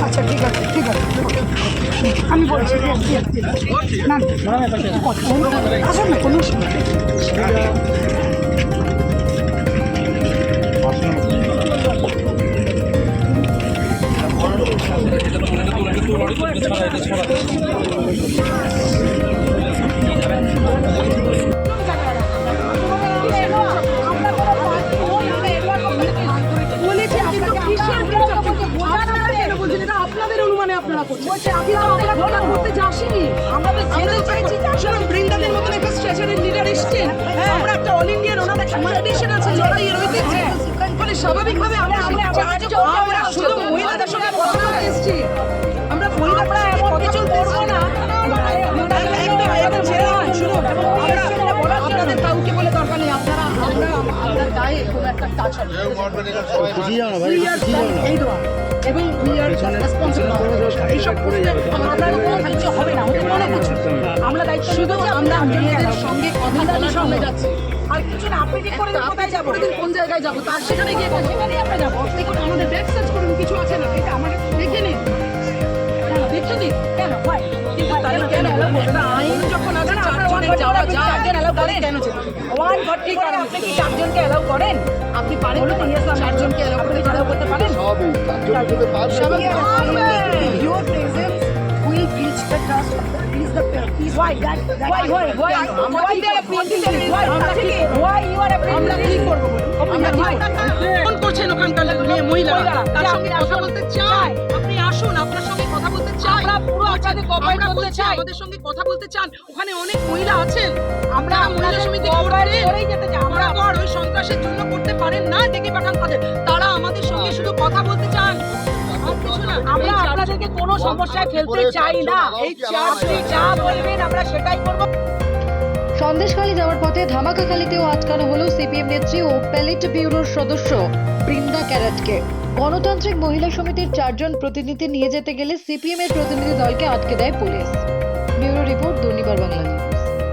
আচ্ছা ঠিক আছে ঠিক আছে আমি বলছি না আসুন না কোনো অসুবিধা নেই। আপনারা করছেন আমি তো আমরা ঘটনা করতে যাসিনি। আমরা তো জেনে চাইছি শুনুন বৃন্দাদের মতন একটা স্টেশনের লিডার এসছেন। আমরা একটা অল ইন্ডিয়ান ওনার একটা ট্রেডিশন আছে লড়াইয়ের ঐতিহ্য ফলে স্বাভাবিকভাবে আমরা আমরা শুধু মহিলাদের সঙ্গে কথা বলতে এসেছি। আপনার গায়ে কোনো একটা টাচ হবে এই। এবং. এইসব কোনো না, পারে কিছু। আমরা দায়িত্ব শুধু আমরা সঙ্গে কথা বলার সঙ্গে যাচ্ছি। আর কিছু না আপনি ঠিক করে কোথায় যাব কোন জায়গায় যাব তার সেখানে গিয়ে কথা সেখানেই আমরা যাব। দেখুন আমাদের ব্যাগ সার্চ করুন কিছু আছে না? এটা আমাদের কেন যেতে ওয়ান ফর্টি করে আপনি কি চারজনকে অ্যালাউ করেন? আপনি পারেন বলুন চারজনকে অ্যালাউ করতে অ্যালাউ করতে পারেন। Your presence will reach the trust of the is the peace. Why? that? Why? Why? why? Why? they are appealing to Why? why? you are আমরা কি করব? আমরা ভাই ফোন করছেন ওখানকার মেয়ে মহিলারা তার সঙ্গে কথা বলতে চাই। আপনি আসুন আপনার সঙ্গে বলতে চাই। আমরা পুরো আপনাদের কোঅপারেট করতে চাই। আমাদের সঙ্গে কথা বলতে চান। ওখানে অনেক মহিলা আছেন। আমরা মহিলা সমিতি করেই যেতে চাই। আমরা আবার ওই সন্ত্রাসের জন্য করতে পারেন না ডেকে পাঠান তাদের। তারা আমাদের সঙ্গে শুধু কথা বলতে চান। আমরা আপনাদেরকে কোনো সমস্যায় ফেলতে চাই না। এই আপনি যা বলবেন আমরা সেটাই করব। সন্দেশখালী যাওয়ার পথে ধামাকাখালীতেও আটকানো হলো সিপিএম নেত্রী ও প্যালেট ব্যুরোর সদস্য বৃন্দা ক্যারেটকে। গণতান্ত্রিক মহিলা সমিতির চারজন প্রতিনিধি নিয়ে যেতে গেলে সিপিএম এর প্রতিনিধি দলকে আটকে দেয় police. Bureau report Durnibar Bangla news.